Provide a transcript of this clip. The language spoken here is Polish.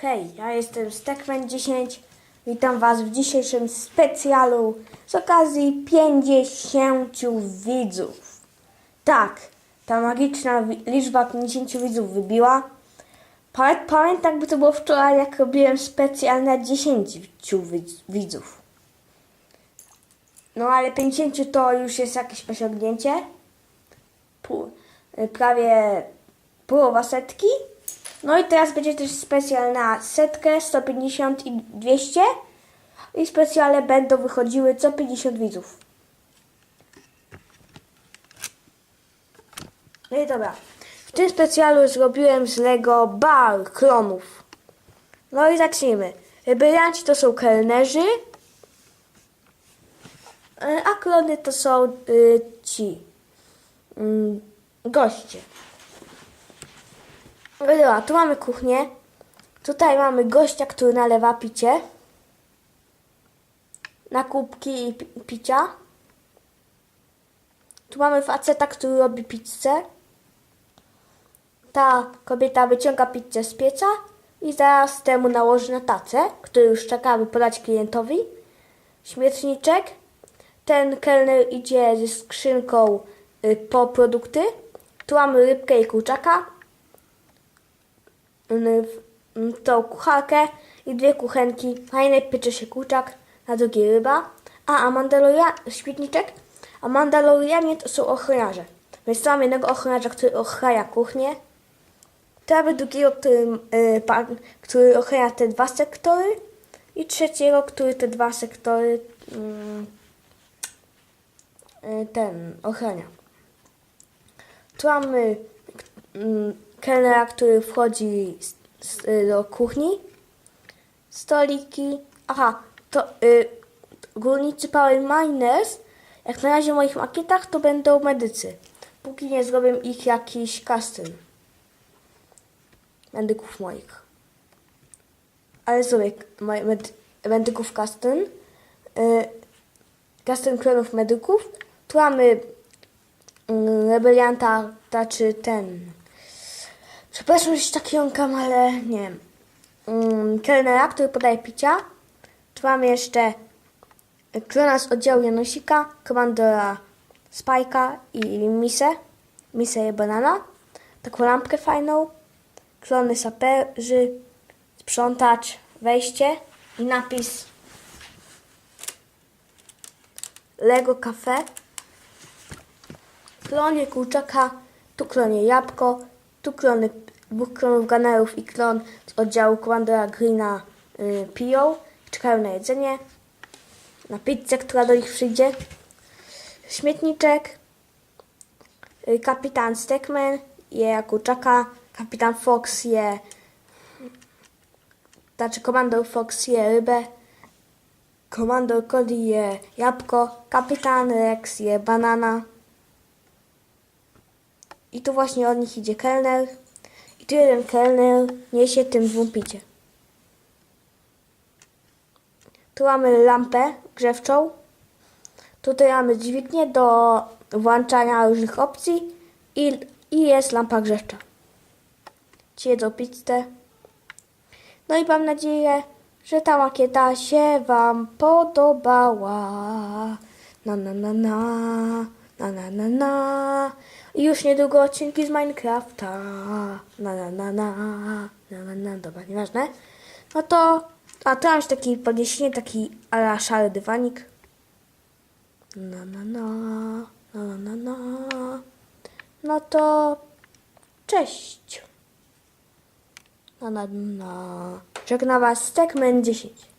Hej, ja jestem Stekman 10. Witam Was w dzisiejszym specjalu z okazji 50 widzów. Tak, ta magiczna liczba 50 widzów wybiła. Pa- Pamiętam, jakby to było wczoraj, jak robiłem specjal na 10 widz- widzów. No ale 50 to już jest jakieś osiągnięcie. Pół, prawie połowa setki. No i teraz będzie też specjal na setkę, 150 i 200. I specjale będą wychodziły co 50 widzów. No i dobra. W tym specjalu zrobiłem z Lego bar klonów. No i zacznijmy. Brylanci to są kelnerzy, e, a klony to są y, ci mm, goście. Dobra, tu mamy kuchnię. Tutaj mamy gościa, który nalewa picie. Na kubki i pi- picia. Tu mamy faceta, który robi pizzę. Ta kobieta wyciąga pizzę z pieca i zaraz temu nałoży na tacę, który już czeka, aby podać klientowi. Śmietniczek. Ten kelner idzie ze skrzynką y, po produkty. Tu mamy rybkę i kurczaka tą kucharkę i dwie kuchenki. Na jednej piecze się kurczak, na drugiej ryba. A, a mandaloria, śmietniczek, a mandalorianie to są ochroniarze. Więc tu mamy jednego ochroniarza, który ochrania kuchnię. Mamy drugiego, który, y, pan, który ochrania te dwa sektory. I trzeciego, który te dwa sektory mm, y, ten ochrania. Tu mamy mm, kelnera, który wchodzi z, z, y, do kuchni. Stoliki. Aha, to y, górnicy Power Miners. Jak na razie w moich makietach to będą medycy. Póki nie zrobię ich jakiś custom. Medyków moich. Ale zrobię moje med, medyków custom. Y, custom klonów medyków. Tu mamy mm, rebelianta, znaczy ten. Przepraszam, że się tak jąkam, ale nie wiem. Mm, kelnera, który podaje picia. Tu mamy jeszcze klona z oddziału Janosika, komandora Spajka i Misę. Misę i banana. Taką lampkę fajną. Klony saperzy, sprzątacz, wejście i napis Lego Cafe. Klonie kurczaka, tu klonie jabłko, tu klony dwóch klonów ganerów i klon z oddziału komandora Greena y, piją. Czekają na jedzenie, na pizzę, która do nich przyjdzie. Śmietniczek, y, kapitan Stekman je kurczaka, kapitan Fox je, znaczy komandor Fox je rybę, komandor Cody je jabłko, kapitan Rex je banana. I tu właśnie od nich idzie kelner. I tu jeden kelner niesie tym dwóm picie. Tu mamy lampę grzewczą. Tutaj mamy dźwignię do włączania różnych opcji. I, i jest lampa grzewcza. Ci jedzą pizzę. No i mam nadzieję, że ta makieta się Wam podobała. Na na na na, na na na na. Już niedługo odcinki z Minecrafta. Na na na na, na na na. Dobra, nieważne. No to, a mam taki podniesienie, taki ala szary dywanik. Na na na, na na na. No to cześć. Na na na. Żegna Was Stekman 10.